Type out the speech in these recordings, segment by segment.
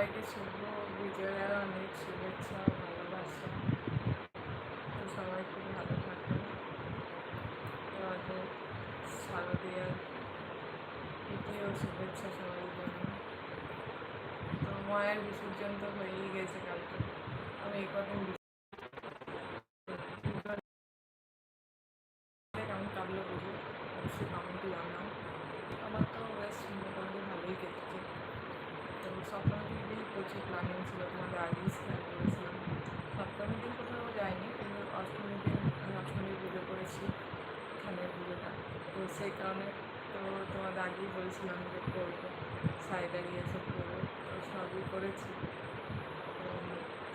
সবাইকে শুভ বিজয়ের অনেক শুভেচ্ছা ভালোবাসা তো সবাই খুব ভালো থাকবে তোমাদের শারদীয়ার দ্বিতীয় শুভেচ্ছা সবার জন্য তো মায়ের বিসর্জন তো হয়েই গেছে কালকে আমি এই কদিন ছিল তোমাদের আগেই শেয়ার করেছিলাম সপ্তমীর দিন কোথাও যাইনি, কিন্তু অষ্টমীর দিন আমি অষ্টমীর পুজো করেছি এখানে পুজোটা। তো সেই কারণে তো তোমাদের আগেই বলেছিলাম যে করব। সাইডে গিয়েছে করব, তো সবই করেছি। তো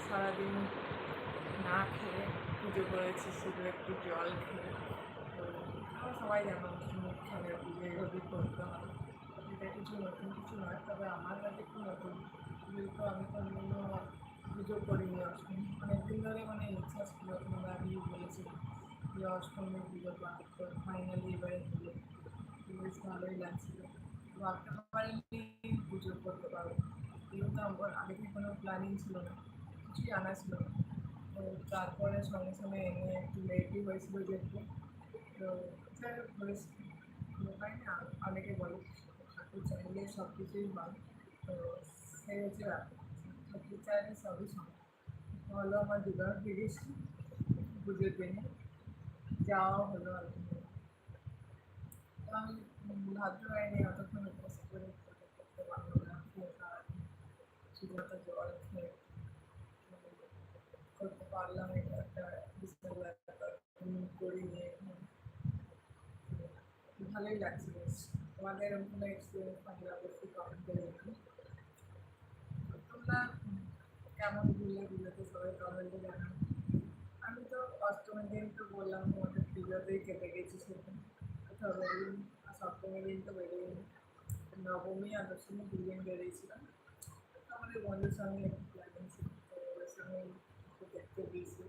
সারাদিন না খেয়ে পুজো করেছি, শুধু একটু জল খেয়ে। তো সবাই জানো মুখ খেলে পুজো এইভাবেই করতে হয়। এটা কিছু নতুন কিছু নয়, তবে আমার কাছে একটু নতুন। যেহেতু আমি কোনোদিনও পুজো করিনি অষ্টমী অনেকদিন ধরে মানে ইচ্ছা ছিল তোমরা আমি বলেছি যে অষ্টমী পুজো করার তো ফাইনালি এবারে হলো বেশ ভালোই লাগছিল ভাবতে পারিনি পুজো করতে পারবো যেহেতু আমার আগে থেকে কোনো প্ল্যানিং ছিল না কিছুই আনা ছিল না তো তারপরে সঙ্গে সঙ্গে এনে একটু লেটই হয়েছিল যেহেতু তো যাই হোক হয়েছে হয় না অনেকে বলে ঠাকুর চাইলে সব কিছুই হয় তো সেই হচ্ছে ব্যাপার ঠাকুর চাইলে সবই সম্ভব হলো আমার দুবার ফিরেছি পুজোর দিনে যাওয়া হলো আর কি তো আমি ভাবতে পারিনি অতক্ষণ উপবাস করে পুজো করতে পারবো না খেয়ে সারাদিন শুধুমাত্র জল খেয়ে করতে পারলাম এটা একটা বিশাল ব্যাপার করি নিয়ে ভালোই লাগছে বেশ তোমাদের এরকম কোনো এক্সপিরিয়েন্স থাকলে অবশ্যই কমেন্ট করে জানাও তোমরা কেমন ঘুরলে ঘুরলে সবাই কমেন্টে জানাও আমি তো অষ্টমীর দিন তো বললাম তোমাদের পুজোতেই কেটে গেছি সেদিন কোথাও বেরোইনি আর সপ্তমীর দিন তো বেরোইনি নবমী আর দশমী দুই দিন বেরিয়েছিলাম আমাদের বন্ধুর সঙ্গে একটু প্ল্যানিং ছিল তো ওদের সঙ্গে একটু দেখতে গিয়েছি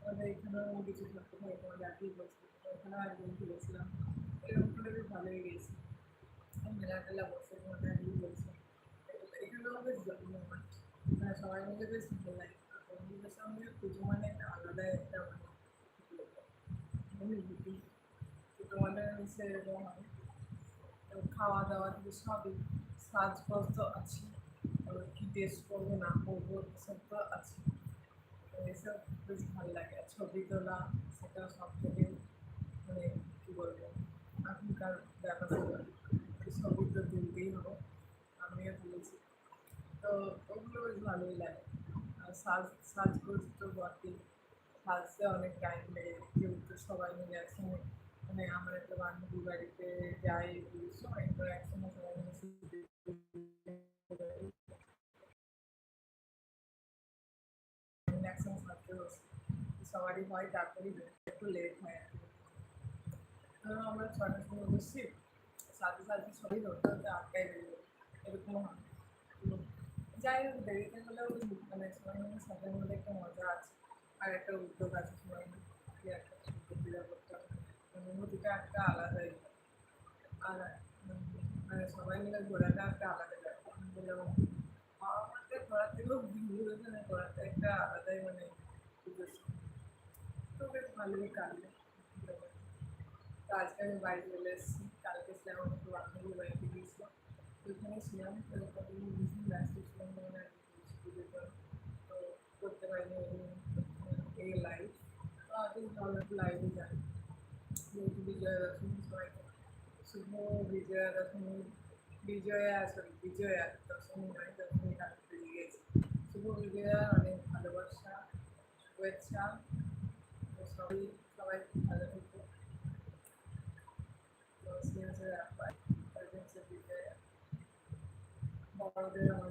আমাদের এখানেও কিছু থাকতে থাকে তোমাদের আগেই বলছি ওখানেও একদিন ঘুরেছিলাম এরকম করে বেশ ভালোই গেছি মেলা টেলা বসে তোমাদের আগেই বলছি এখানেও বেশ জমজমাট মানে সবাই মিলে বেশ ভালো লাগে বন্ধুদের সঙ্গে পুজো মানে একটা আলাদাই একটা মানে তো তোমাদের নিশ্চয়ই এরকম হবে তো খাওয়া দাওয়া থেকে সবই সাজগোজ তো আছে কী টেস্ট করব না করব সব তো আছে এসব বেশ ভালো লাগে ছবি তোলা সেটা সব থেকে মানে কী বলব এখনকার ব্যাপার ছবি তো তুলতেই হবে আমিও তুলেছি তো ওগুলো বেশ ভালোই লাগে আর সাজ সাজগোজ তো বটেই সাজতে অনেক টাইম লেগে যেহেতু সবাই মিলে একসঙ্গে মানে আমার একটা বান্ধবী বাড়িতে যাই পুজোর সময় তো একসঙ্গে সবাই মিলে শুতে একসঙ্গে সাজতে বসি সবারই হয় তারপরেই একটু লেট হয় আর কি ধরো আমরা ছটার সময় বসছি সাথে সাথে সবাই ধরতে ধরতে আটটায় বেরিয়ে এরকম হয় তো যাই হোক দেরিতে হলেও মানে সবাই মিলে সাথে মধ্যে একটা মজা আছে। আর একটা উদ্যোগ আছে সবাই মিলে একটা পূজা করতে হবে। অনুভূতিটা একটা আলাদাই আর মানে সবাই মিলে ঘোরাটা একটা আলাদা ব্যাপার। যেমন বাবা মাকে ঘোরার থেকেও বন্ধুদের সঙ্গে ঘোরাটা একটা আলাদাই মানে তো বেশ ভালোই কাটলো। তো আজকে আমি বাড়ি চলে এসেছি। কালকে ছিলাম আমার একটু বান্ধবীর বাড়িতে গিয়েছিলাম। ওইখানে ছিলাম। তো করতে পারিনি এই লাইভ তো আজকে ভালো একটু লাইভে যাই যেহেতু বিজয়া দশমী সবাইকে শুভ বিজয়া দশমী বিজয়া সরি বিজয়া দশমী নয় দশমী কালকে পেরিয়ে গেছে শুভ বিজয়া অনেক ভালোবাসা শুভেচ্ছা তো সবাই সবাই খুব ভালো থেকো তো সে হচ্ছে ব্যাপার তাদের হচ্ছে বিজয়া বড়দের আমার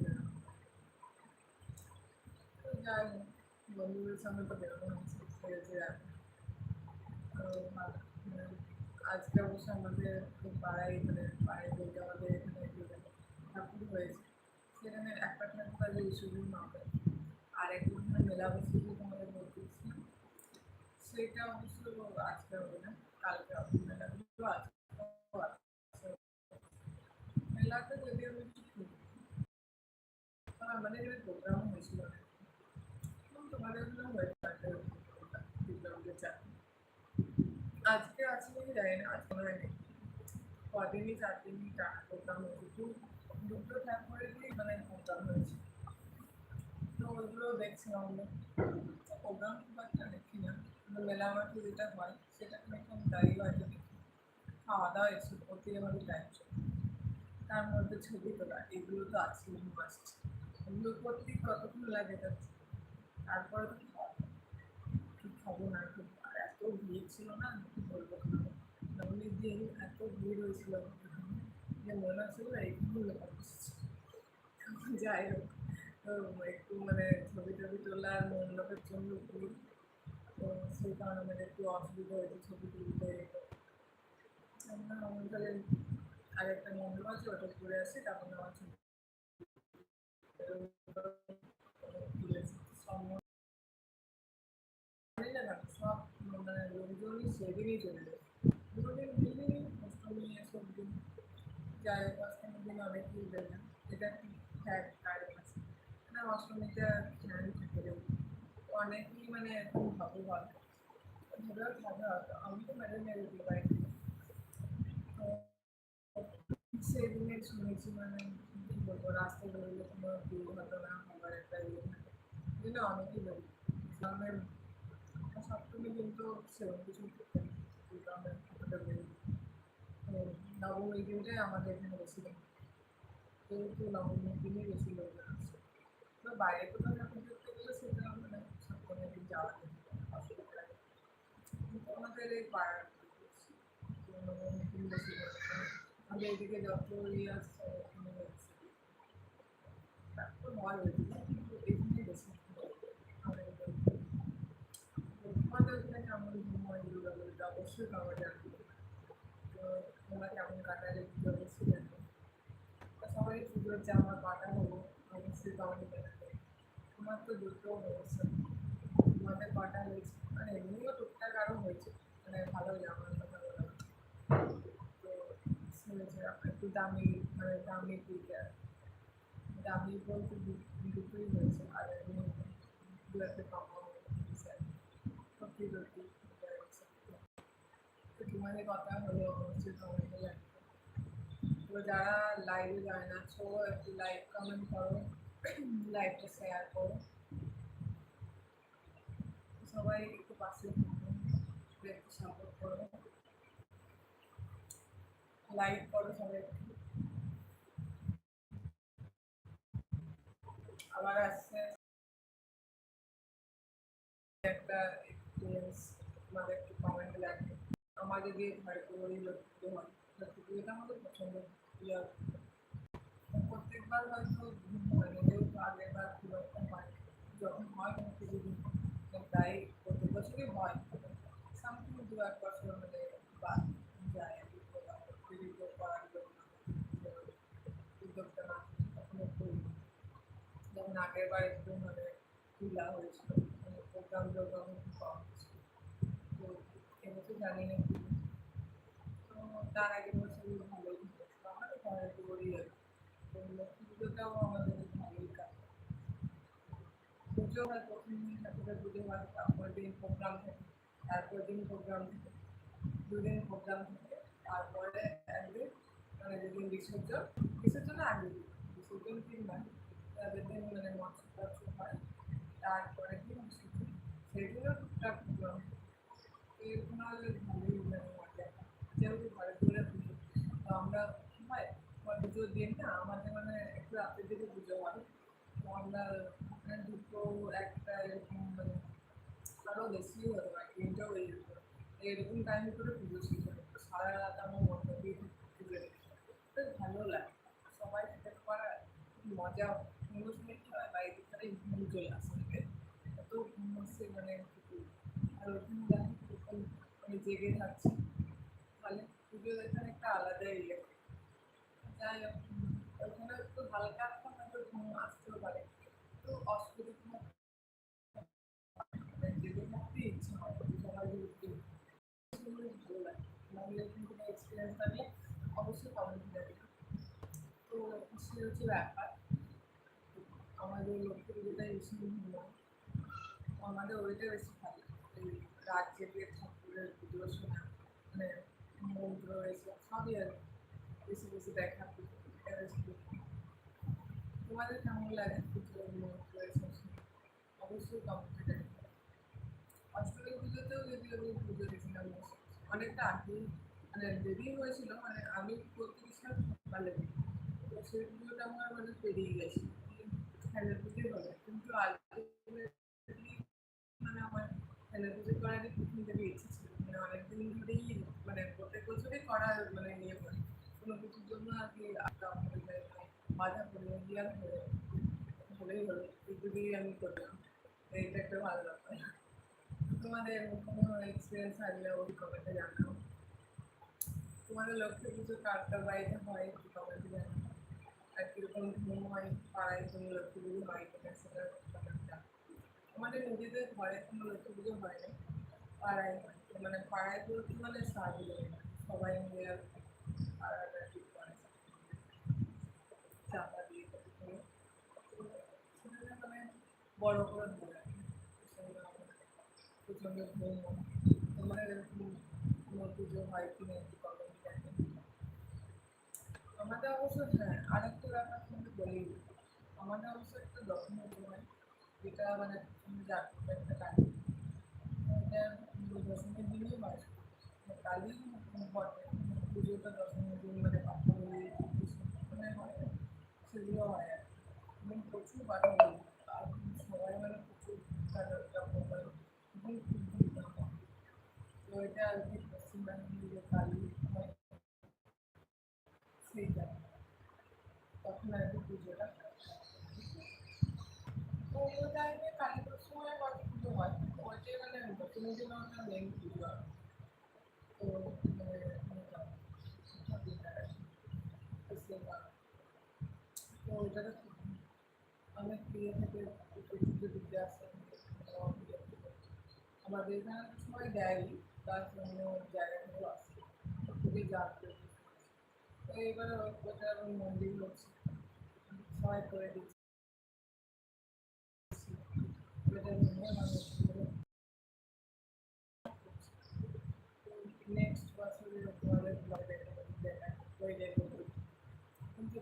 তো ভালো মানে আজকে অবশ্য আমাদের খুব পাড়ায় মানে পাড়ায় বলতে আমাদের এখানে একটু ঠাকুর হয়েছে সেখানে একটা ঠাকুর আছে ঈশ্বরী মাপে আর একদিন মেলা বসেছে তোমাদের বলতেছিলাম সেটা অবশ্য আজকে হবে না কালকে হবে মেলাগুলো আজকেও আছে। মেলাতে যদি আমি কিছু করি, জানি না আজকে মনে হয় কদিনই চার দিনই টানা প্রোগ্রাম হয়েছে দু- দুটো ঠাকুরেরই মানে প্রোগ্রাম হয়েছে তো ওইগুলো দেখছিলাম আমরা প্রোগ্রাম খুব একটা দেখি না কিন্তু মেলা মাঠে যেটা হয় সেটা একদম দাঁড়িয়ে হয়তো খাওয়া দাওয়া এসব করতেই আমাদের টাইম তার মধ্যে ছবি তোলা এগুলো তো আছে মাস্ট এগুলো করতেই কতক্ষণ লাগে যাচ্ছে তারপরে কি খাব না আর এত ভিড় ছিল না বলব নবমীর দিন এত ভিড় হয়েছিল যে মনে হচ্ছিল বসেছে যাই হোক একটু মানে ছবি টবি তোলা মণ্ডপের জন্য ভিড় তো সেই কারণে আমাদের একটু অসুবিধা হয়েছে ছবি তুলতে। আমরা তাহলে আরেকটা মণ্ডপ আছে, ওটা ঘুরে আসি, তারপর আমার ছবি সব মানে লোকজনই সেদিনই চলে যায় যাই হোক অষ্টমীর দিন অনেকেই দেয় না এটা কি ফ্যাক্ট কারণ আছে না অষ্টমীটা খেয়াল থাকে রে অনেকেই মানে এখন ভাগ্যবান ভেবেও থাকে হয়তো আমি তো মেরে মেরে দিই বাড়িতে তো সেদিনে শুনেছি মানে কি বলবো রাস্তায় বেরোলে কোনো দুর্ঘটনা হবার একটা ইয়ে থাকে এই জন্য অনেকেই বলি ইসলামের সপ্তমী কিন্তু সেরকম কিছু করতে নেই কিন্তু আমরা তো নবমীর দিনটাই আমাদের এখানে বেশি লোক যেহেতু দিনই বেশি লোকজন আসে তো বাইরে কোথাও ঠাকুর দেখতে গেলে, সেটা মানে সপ্তমীর দিন যাওয়া যায় অসুবিধা কিন্তু আমাদের এই পাড়ার তো দিন বেশি আমাদের এদিকে যত ইয়ে আসছে ওখানে হয় ওইদিকে কিন্তু এখানে বেশি আমাদের। তো ওখানে কেমন অবশ্যই পাওয়া যাবে। তো তোমরা কেমন কাটালে পুজো অবশ্যই জানো তো সবাই পুজোর জামা কাটা হলো অবশ্যই কমেন্ট জানাবে আমার তো দুটো হয়েছে তোমাদের কটা হয়েছে মানে এমনিও টুকটাক আরও হয়েছে মানে ভালো জামা কথা বলা তো হয়েছে একটু দামি মানে দামি দিকে দামি বলতে দু- দুটোই হয়েছে আর এমনি দু একটা কম হয়েছে সত্যি সত্যি হয়েছে। তো কথা হলো কমেন্টে জানাবে তো যারা লাইভে জয়েন আছো, একটু লাইক কমেন্ট করো লাইভটা শেয়ার করো। সবাই একটু পাশে একটু সাপোর্ট করো। লাইক করো সবাই। আবার আসছে একটা এক্সপিরিয়েন্স তোমাদের একটু কমেন্টে লাগবে আমাদের দিয়ে ঘরে পুরোই লক্ষ্য হয় লক্ষ্মী পুজোটা আমাদের পছন্দ। প্রত্যেকবার হয়তো ঘুম হয় না আগের বার খুব একটা হয়। যখন হয় তখন দিন প্রায় প্রত্যেক বছরই হয়। সামথিং দু এক বছর বাদ যায়। উদ্যোগটা না তখন একটু যেমন আগের বার একটু মানে ঢিলা হয়েছিল মানে প্রোগ্রাম টোগ্রাম একটু কম ছিল তো এবছর জানি না কি। তো তার আগের বছর ভালোই হয়েছিল আমাদের ঘরে পুরোই আর কি। তো লক্ষ্মী পুজোটাও আমাদের ভালোই কাটে। পুজো হয় প্রথম দিন ঠাকুরের পুজো হয়, তারপর দিন প্রোগ্রাম থাকে তারপর দিন প্রোগ্রাম থাকে, দুদিন প্রোগ্রাম থাকে, তারপরে একদিন মানে যেদিন বিসর্জন বিসর্জনের আগে বিসর্জন দিন নয় তাদের দিন মানে মৎস্য হয়, তারপরে দিন বিসর্জন সেদিনও টুকটাক প্রোগ্রাম এরকম হলে ভালোই মানে মজা যেহেতু ঘরে ঘরে পুজো তো আমরা কি হয় পুজোর দিন না আমাদের মানে একটু রাতের দিকে পুজো হয় আমরা দুটো একটা এরকম মানে আরও বেশিও হতে পারে তিনটেও হয়ে যেত এরকম টাইম করে পুজো হয় সারা রাত আমার মন্দির দিয়ে পুজো ভালো লাগে। সবাই খেতে পারা, মজা মজা মঙ্গল সময় কি হয় বাইরে থেকে ঘুম চলে আসে ওকে এত ঘুম আসছে মানে কি বলব। আর ওখানে দেখো তখন মানে জেগে থাকছি তাহলে পুজো এখানে একটা আলাদাই ইয়ে। যাই হোক, ওখানে একটু হালকা একটা হয়তো ঘুম আসতেও পারে। তো অসুবিধা কোনো মানে জেগে থাকতে ইচ্ছা হয় উঠতে সেগুলো ভালো লাগে। নাহলে এরকম কোনো এক্সপিরিয়েন্স থাকলে অবশ্যই কমেন্ট দেবে তো সে হচ্ছে ব্যাপার। আমাদের লক্ষ্মী পুজোটা বেশি আমাদের ওইটা বেশি ভালো। এই রাত জেগে ঠাকুরের পুজো শোনা মানে মন্ত্র এসব সবই আর বেশি বেশি দেখা পুজো। তোমাদের কেমন লাগে পুজো মন্ত্র এসব অবশ্যই কমেন্টে অষ্টমী পুজোতেও যদি আমি পুজো দিয়েছিলাম অনেকটা আগেই মানে দেরি হয়েছিল মানে আমি করতে গেছিলাম সকালে সেই পুজোটা আমার মানে পেরিয়ে গেছে ফেলে পুজোই হবে কিন্তু মানে আমার ফেলে পুজো করার আগে প্রথম থেকে ইচ্ছে ছিল মানে অনেকদিন ধরেই মানে প্রত্যেক বছরই করার মানে নিয়ে পড়ে কোনো কিছুর জন্য আর কি আটকা পড়ে যায় বাধা পড়ে যায় দিয়ে আর হয়ে যায়। হলেই হলো কিন্তু দিয়ে আমি করলাম এইটা একটা ভালো ব্যাপার তোমাদের কোনো এক্সপিরিয়েন্স থাকলে ওই কমেন্টে জানাও তোমাদের লক্ষ্মী পুজো কারটা বাড়িতে হয় একটু কমেন্টে জানাও আর কীরকম ঘুম হয় পাড়ায় কোনো লক্ষ্মী পুজো হয় কিনা সেটা কমেন্টে জানাও আমাদের নিজেদের ঘরে কোনো লক্ষ্মী পুজো হয় না পাড়ায় মানে পাড়ায় বলতে মানে সবাই মিলে আর দিয়ে বড় করে ধরে প্রচণ্ড হয়। কি একটু আমাদের অবশ্য হ্যাঁ আরেকটা ব্যাপার তোমাকে বলি। আমাদের অবশ্য একটা হয়, যেটা মানে दिली माझी काली तुझे तर दर्शन जूनमध्ये पाठवली नाही व्हायला शिजलं व्हायला मी प्रचूर पाठवली मोबाईलमध्ये प्रचूर मोबाईल मी खूप तो त्या अगदी पश्चिम बँक काली ठीक आहे অনেক ইয়ে থেকে আমাদের এখানে সবাই দেয়ই তার জন্য জায়গা থেকেও খুবই জাগ্রত তো এবারে ওটা মন্দির হচ্ছে সবাই করে দিচ্ছে ওটা নিয়ে মানুষ নেক্সট বছরে তোমাদের ব্লগে দেখা হয়ে যায় কিন্তু চলছে সিরিয়াসলি ওই একটা ইয়ে আছে ওখানেও খুব ধুমধাম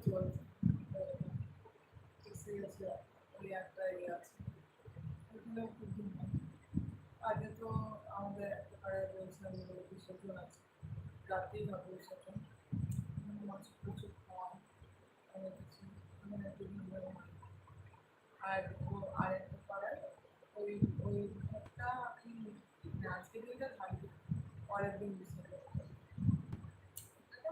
আগে তো আমাদের একটা পাড়ায় বলছিলাম বিসর্জন আছে রাতেই হবে বিসর্জন মাছ প্রচুর খাওয়া একটু আর ও আরেকটা পাড়ায় ওই ওই ঘরটা কি মানে দিনটা থাকবে পরের দিন বিসর্জন হবে। এটা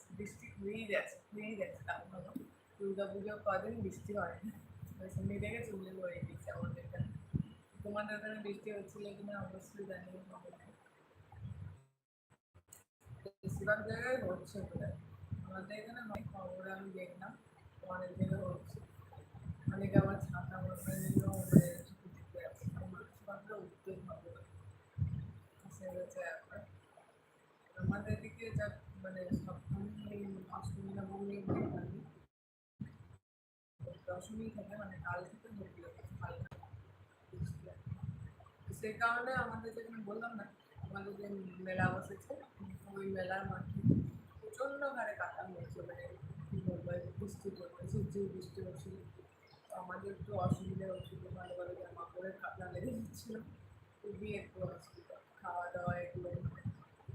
বৃষ্টি হয়েই যাচ্ছে হয়েই যাচ্ছে তাও ভালো দুর্গা পুজো কদিন বৃষ্টি হয় না। সামনে থেকে চলে হয়ে গেছে আমাদের এখানে। তোমাদের ওখানে বৃষ্টি হচ্ছিল কিনা অবশ্যই কমেন্টে বেশিরভাগ জায়গায় হচ্ছে বোধ আমাদের এখানে অনেক খবর আমি দেখলাম, অনেক জায়গায় হচ্ছে। অনেকে আবার ছাতা মাথা নিয়েও মানে ছুটি আছে। আমাদের দিকে যা মানে সপ্তমী অষ্টমী নবমী দেখালি দশমী থেকে মানে কাল থেকে বৃষ্টি সেই কারণে আমাদের যেখানে বললাম না, আমাদের যে মেলা বসেছে, ওই মেলার মাঠে প্রচণ্ড হারে কাটা হয়েছে মানে কী বলব বৃষ্টি পড়ছে, ঝিরঝির বৃষ্টি হচ্ছিল। তো আমাদের একটু অসুবিধা হচ্ছিল, ভালো ভালো জামা পরে কাদা লেগে যাচ্ছিল। খুবই একটু অসুবিধা। খাওয়া দাওয়া এগুলো মানে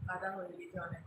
কাদা হয়ে গেছে অনেক।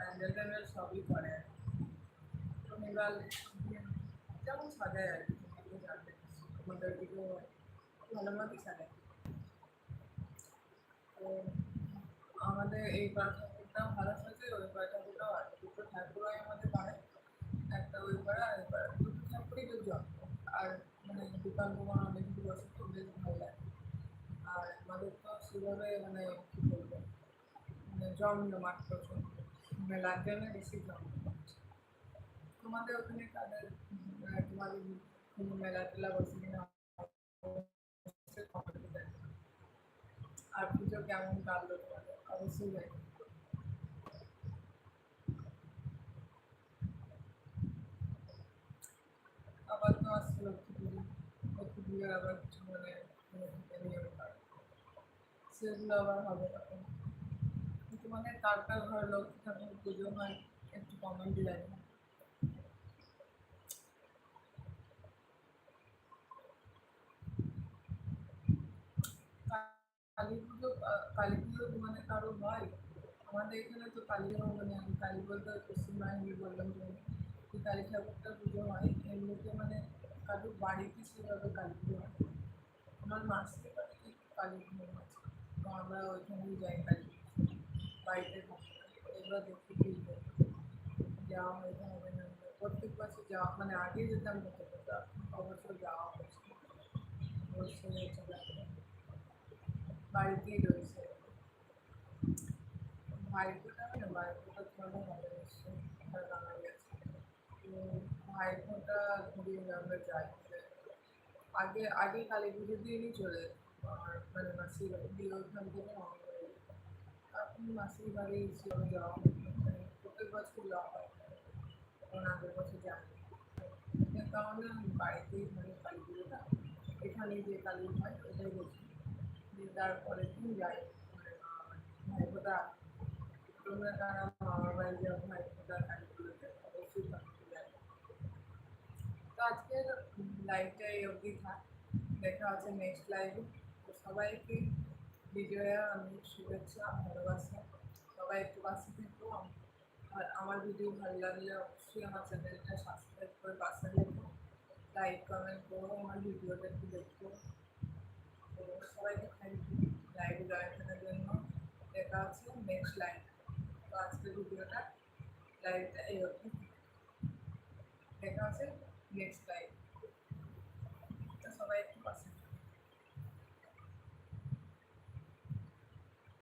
প্যান্ডেল ট্যান্ডেল সবই করে আর কি। তো এবার যেমন সাজায় আর কি তুমি জানবে আমাদের দিকেও ভালো মতোই সাজায় তো আমাদের এই পাড়া ঠাকুরটাও ভালো সাজে ওই পাড়া ঠাকুরটাও আছে দুটো ঠাকুরই আমাদের পাড়ায় একটা ওই পাড়া আর ওই পাড়া দুটো ঠাকুরই বেশ যত্ন আর মানে দোকান দোকান অনেক কিছু বসে তো বেশ ভালো লাগে আর আমাদের তো সেভাবে মানে কী বলবো মানে জমজমাট প্রচুর মেলার জন্য বেশি জমজমাট তোমাদের ওখানে কাদের আহ, তোমাদের কোনো মেলা টেলা বসে কিনা অবশ্যই comment এ জানিও। আর পুজো কেমন কাটলো তোমাদের অবশ্যই জানি আবার তো আসছে লক্ষ্মী পুজো লক্ষ্মী পুজোর আবার কিছু মানে নিয়ম কাজ সেগুলো আবার হবে তখন তোমাদের কার কার ঘরে লক্ষ্মী ঠাকুর পুজো হয় একটু কমেন্টে জানিও কালী পুজো আহ, কালী পুজো তোমাদের কারো হয় আমাদের এখানে তো কালী মানে আমি কালী বলতে পশ্চিমবঙ্গে বললাম যে এই কালী ঠাকুরটা পুজো হয় এমনিতে মানে কারোর বাড়িতে সেভাবে কালী পুজো হয় না। আমার মাসির বাড়িতে কালী পুজো আছে তো আমরা ওইখানেই যাই কালী পুজো বাড়িতে থাকি না। এবার দেখি কি হয়। যাওয়া হয়তো হবে না প্রত্যেক বছর যাওয়া মানে আগে যেতাম হতে হতো অবশ্য যাওয়া হচ্ছে না। অবশ্যই হচ্ছে না। বাড়িতেই রয়েছে ভাইফোঁটা হয় না ভাইফোঁটা তোমাদের হবে নিশ্চয়ই আমার বাঙালি আছে তো ভাইফোঁটা ঘুরিয়ে আমরা যাই আগে আগে কালী পুজোর দিনই চলে যেতাম। আর মানে মাসির বাড়ি দিয়ে ওইখান থেকে রওনা হয়ে যেতাম। এখন মাসির বাড়ি সেভাবে যাওয়া হয় না। মানে প্রত্যেক বছর যাওয়া হয় কারণ আগের বছর যাই এর কারণে আমি বাড়িতেই মানে কালী পুজোটা এখানে যে কালী হয় ওটাই বলছি দিয়ে তারপরের দিন যাই মানে ভাইফোঁটা তোমরা তারা মামার বাড়ি যাও ভাইফোঁটা কালী পুজোতে অবশ্যই থাকতে যাই তো আজকের লাইভটা এই অবধি থাক দেখা হচ্ছে নেক্সট লাইভে তো সবাইকে বিজয়া, আমি শুভেচ্ছা, ভালোবাসা। সবাই একটু পাশে থেকো। আর আমার ভিডিও ভালো লাগলে অবশ্যই আমার চ্যানেলটা সাবস্ক্রাইব করে পাশে রেখো লাইক কমেন্ট করো, আমার ভিডিওটা একটু দেখো। তো সবাইকে থ্যাংক ইউ লাইভে জয়েন করার জন্য দেখা হচ্ছে নেক্সট লাইভ তো আজকের ভিডিওটা লাইভটা এই অবধি। দেখা হচ্ছে নেক্সট লাইভ